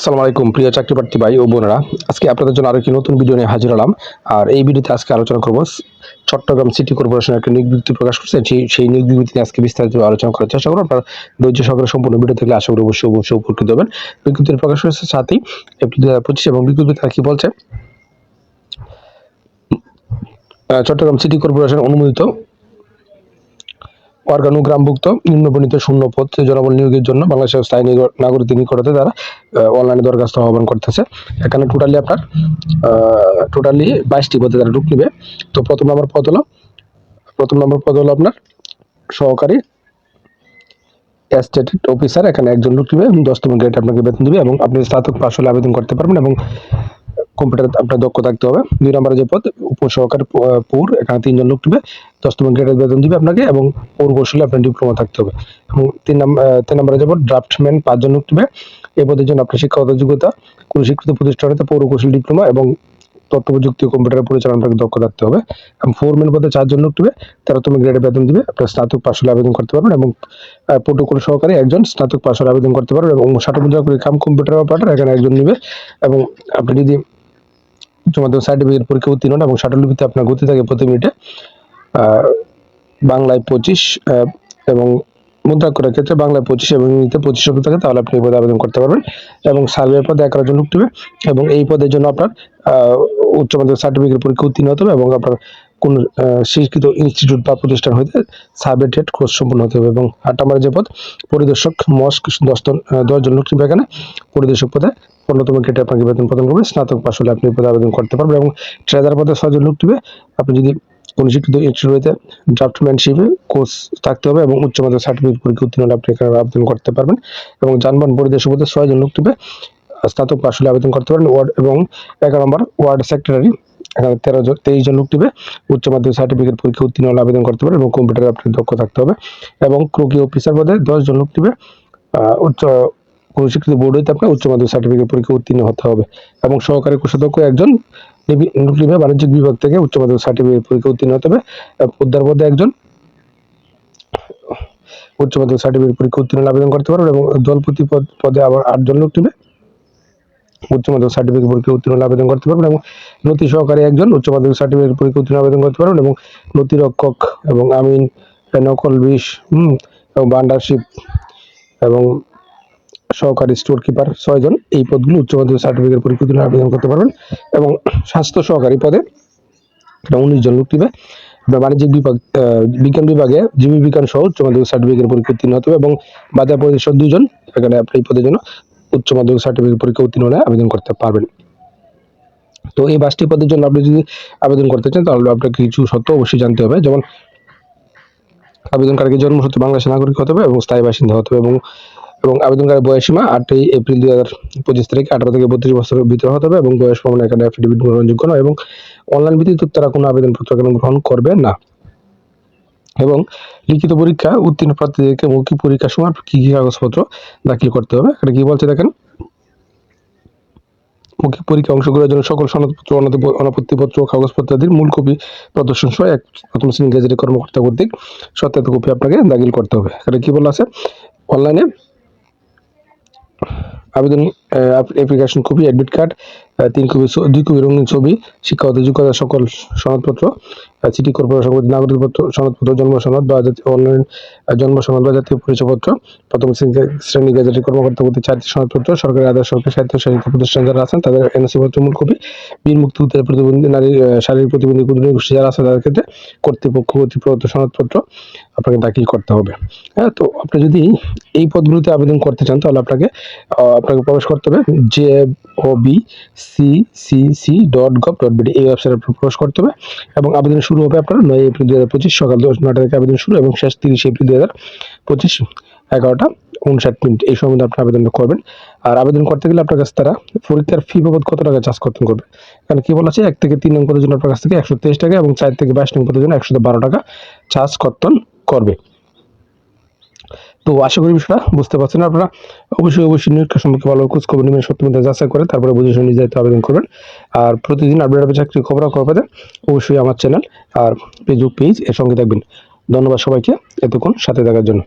আসসালামু আলাইকুম, প্রিয় চাকরি প্রার্থী ভাই ও বোনেরা। আজকে আপনাদের জন্য আরও একটি নতুন ভিডিও নিয়ে হাজির হলাম। আর এই ভিডিওতে আজকে আলোচনা করব চট্টগ্রাম সিটি কর্পোরেশনের একটা নিয়োগ বিজ্ঞপ্তি প্রকাশ করছে। সেই নিয়োগ নিয়ে আজকে বিস্তারিত আলোচনা করার চেষ্টা করব। আপনার ধৈর্য সহকারে সম্পূর্ণ ভিডিও থেকে আশা করি অবশ্যই অবশ্যই উপকৃত হবেন। বিজ্ঞপ্তির প্রকাশ হয়েছে সাতই এপ্রিল দু হাজার পঁচিশ এবং বিজ্ঞপ্তি তারা কি বলছে? চট্টগ্রাম সিটি কর্পোরেশন অনুমোদিত অর্গানুগ্রামভুক্ত নিম্নবর্ণিত শূন্য পদ জনবল নিয়োগের জন্য বাংলাদেশের স্থায়ী নিগ- নাগরিকদের নিকটতে তারা অনলাইনে দরখাস্ত আহ্বান করতেছে। এখানে টোটালি আপনার টোটালি বাইশটি পদে তারা ঢুক নিবে। তো প্রথম নম্বর পদ হলো, প্রথম নম্বর পদ হলো আপনার সহকারী অ্যাস্টেট অফিসার এখানে একজন লোক নিবে দশতম গ্রেড আপনাকে বেতন দিবে এবং আপনি স্নাতক পাশ হলে আবেদন করতে পারবেন এবং কম্পিউটার আপনার দক্ষ থাকতে হবে। দুই নম্বরে যে পদ, উপসহকারী পৌর, এখানে তিনজন লোক নিবে। দশতম গ্রেডের বেতন দিবে আপনাকে এবং পৌর কৌশলে আপনার ডিপ্লোমা থাকতে হবে। এবং তিন নম্বর তিন নম্বরে যাব ড্রাফটম্যান পাঁচজন লোক নিবে। এই পদের জন্য আপনার শিক্ষাগত যোগ্যতা, কোনো স্বীকৃত প্রতিষ্ঠানে পৌর কৌশল ডিপ্লোমা এবং তথ্য প্রযুক্তি কম্পিউটার পরিচালনা আপনাকে দক্ষ থাকতে হবে। এবং ফোরম্যান পদে চারজন লোক নেবে, তেরোতম গ্রেডে বেতন দিবে, আপনার স্নাতক পাশ হলে আবেদন করতে পারবেন এবং প্রোটোকল সহকারে একজন স্নাতক পাশ হলে আবেদন করতে পারবেন এবং ষাট মুদ্রা কাম কম্পিউটার অপারেটর এখানে একজন নেবে। এবং আপনি যদি তোমাদের সার্টিফিকেট পরীক্ষা উত্তীর্ণ এবং ষাটলিপিতে আপনার গতি থাকে প্রতি মিনিটে বাংলায় পঁচিশ এবং মুদ্রা করার ক্ষেত্রে বাংলায় পঁচিশ এবং ইংরেজিতে পঁচিশ শব্দ থাকে, তাহলে আপনি এই পদে আবেদন করতে পারবেন এবং সার্ভে পদে এগারো জন নেবে এবং এই পদের জন্য আপনার উচ্চ মাধ্যমিক সার্টিফিকেট পরীক্ষা উত্তীর্ণ হতে হবে এবং আপনার কোন স্বীকৃত ইনস্টিটিউট বা প্রতিষ্ঠান হইতে সার্ভে টেট কোর্স সম্পন্ন হতে হবে এবং আট নম্বরে যে পদ পরিদর্শক মস্ক দশ জন- আহ, দশজন লোক এখানে পরিদর্শক পদে পনেরোতম কেটে আপনাকে বেতন প্রদান করবে স্নাতক পাশ হলে আপনি পদে আবেদন করতে পারবেন এবং ট্রেজার পদে ছয়জন লোক নেবে আপনি যদি কোনো শিক্ষিত ইনস্টিটিউটে ড্রাফটম্যানশিপে কোর্স থাকতে হবে এবং উচ্চ মাধ্যমিক সার্টিফিকেট পরীক্ষা উত্তীর্ণ হলে আপনি এখানে আবেদন করতে পারবেন এবং যানবাহন পরিদর্শক পদে ছয়জন লোক নেবে স্নাতক পাশ হলে আবেদন করতে পারেন ওয়ার্ড এবং এগারো নম্বর ওয়ার্ড সেক্রেটারি এখানে তেরো জন, তেইশ জন লোক নেবে। উচ্চ মাধ্যমিক সার্টিফিকেট পরীক্ষা উত্তীর্ণ হলে আবেদন করতে পারে এবং কম্পিউটারে আপনার দক্ষ থাকতে হবে এবং ক্রুকি অফিসার পদে দশ জন লোক নেবে। উচ্চ স্বীকৃত বোর্ড হইতে আপনার উচ্চ মাধ্যমিক সার্টিফিকেট পরীক্ষা উত্তীর্ণ হতে হবে এবং সহকারী কোষাধ্যক্ষ একজন নিবি- বাণিজ্যিক বিভাগ থেকে উচ্চ মাধ্যমিক সার্টিফিকেট পরীক্ষা উত্তীর্ণ হতে হবে। উদ্ধার পদে একজন উচ্চ মাধ্যমিক সার্টিফিকেট পরীক্ষা উত্তীর্ণ আবেদন করতে পারবেন এবং দলপতি পদে আবার আটজন লোক নেবে। উচ্চ মাধ্যমিক সার্টিফিকেট পরীক্ষা উত্তীর্ণ আবেদন করতে পারবেন এবং নথি সহকারী একজন উচ্চ মাধ্যমিক সার্টিফিকেট পরীক্ষা উত্তীর্ণ আবেদন করতে পারবেন এবং নথি রক্ষক এবং আমিন, নকল বিষ, হুম, এবং বান্ডারশিপ এবং সহকারী স্টোর কিপার ছয়জন এই পদগুলো উচ্চ মাধ্যমিক সার্টিফিকেট পরীক্ষা উত্তীর্ণ আবেদন করতে পারবেন এবং স্বাস্থ্য সহকারী পদে উনিশ জন লোক আপনার বাণিজ্যিক বিভাগ বিজ্ঞান বিভাগে জীবী বিজ্ঞান সহ উচ্চ মাধ্যমিক সার্টিফিকেট পরীক্ষা উত্তীর্ণ হতে হবে এবং বাজার পরিষদ দুজন, এখানে আপনি এই পদের জন্য উচ্চ মাধ্যমিক সার্টিফিকেট পরীক্ষা উত্তীর্ণ হলে আবেদন করতে পারবেন। তো এই পাঁচটি পদের জন্য আপনি যদি আবেদন করতে চান, তাহলে আপনাকে কিছু সত্য অবশ্যই জানতে হবে। যেমন, আবেদনকারীকে জন্মসূত্রে বাংলাদেশের নাগরিক হতে হবে এবং স্থায়ী বাসিন্দা হতে হবে এবং এবং আবেদনকারী বয়স সীমা আটই এপ্রিল দুই হাজার পঁচিশ তারিখে, আঠারো থেকে বত্রিশ বছরের ভিতরে হতে হবে এবং বয়স প্রমাণ এখানে অ্যাফিডেভিট গ্রহণযোগ্য নয় এবং অনলাইন ভিত্তিতে তারা কোনো আবেদনপত্র এখানে গ্রহণ করবে না। এবং লিখিত পরীক্ষা উত্তীর্ণ প্রার্থীদেরকে মৌখিক পরীক্ষার সময় কি কি কাগজপত্র দাখিল করতে হবে? এখানে কি বলছে দেখেন? মৌখিক পরীক্ষা অংশগ্রহণের জন্য সকল সনদপত্র অনাপত্তিপত্র কাগজপত্রাদির মূল কপি প্রদর্শন সহ এক প্রথম শ্রেণি গেজেটের কর্মকর্তা কর্তৃক সত্যায়িত কপি আপনাকে দাখিল করতে হবে। এখানে কি বলা আছে? অনলাইনে আবেদন অ্যাপ্লিকেশন কপি, অ্যাডমিট কার্ড তিন কপি দুই কপি রঙিন ছবি, শিক্ষাগত যোগ্যতা সকল সনদপত্র সিটি কর্পোরেশন নাগরিকপত্র, সনদপত্র জন্ম সনদ বা জাতীয় অনলাইন জন্ম সনদ বা জাতীয় পরিচয়পত্র, প্রথম শ্রেণী- গেজেটের কর্মকর্তা কর্তৃক চারটি সনদপত্র, সরকারি আদায় সরকারি সাহিত্য প্রতিষ্ঠান যারা আছেন, তাদের এনএসি পত্র মূল কপি, বীর মুক্তি প্রতিবন্ধী নারী শারীরিক প্রতিবন্ধী কুদরী গোষ্ঠী যারা আছে, তাদের ক্ষেত্রে কর্তৃপক্ষ কর্তৃক প্রদত্ত সনদপত্র আপনাকে দাখিল করতে হবে। হ্যাঁ তো আপনি যদি এই পদগুলোতে আবেদন করতে চান, তাহলে আপনাকে আপনাকে প্রবেশ করতে হবে, J O B C C C dot gov dot BD এই ওয়েবসাইটে প্রবেশ করতে হবে এবং আবেদন শুরু হবে আপনার নয় এপ্রিল দুই হাজার পঁচিশ সকাল দশ, নটা থেকে আবেদন শুরু এবং শেষ তিরিশ এপ্রিল দুই হাজার পঁচিশ এগারোটা উনষাট মিনিট। এই সময় মধ্যে আপনি আবেদনটা করবেন। আর আবেদন করতে গেলে আপনার কাছে তারা পরীক্ষার ফি বাবদ কত টাকা চার্জ করতে করবে কারণ কি বলা আছে? এক থেকে তিন নং পদের জন্য আপনার কাছ থেকে একশো তেইশ টাকা এবং চার থেকে বাইশ নং পদের জন্য একশো বারো টাকা চার্জ কর্তন করবে। তো আশা করি বিষয়টা বুঝতে পারছেন আপনারা। অবশ্যই অবশ্যই নিরীক্ষা সম্পর্কে ভালো খোঁজ খবর নেবেন, সত্য মধ্যে যাচাই করে তারপরে বুঝে শুনে নিজে আবেদন করবেন। আর প্রতিদিন আপডেট হবে চাকরি খবর খবর অবশ্যই আমার চ্যানেল আর ফেসবুক পেজ এর সঙ্গে থাকবেন ধন্যবাদ সবাইকে এতক্ষণ সাথে থাকার জন্য।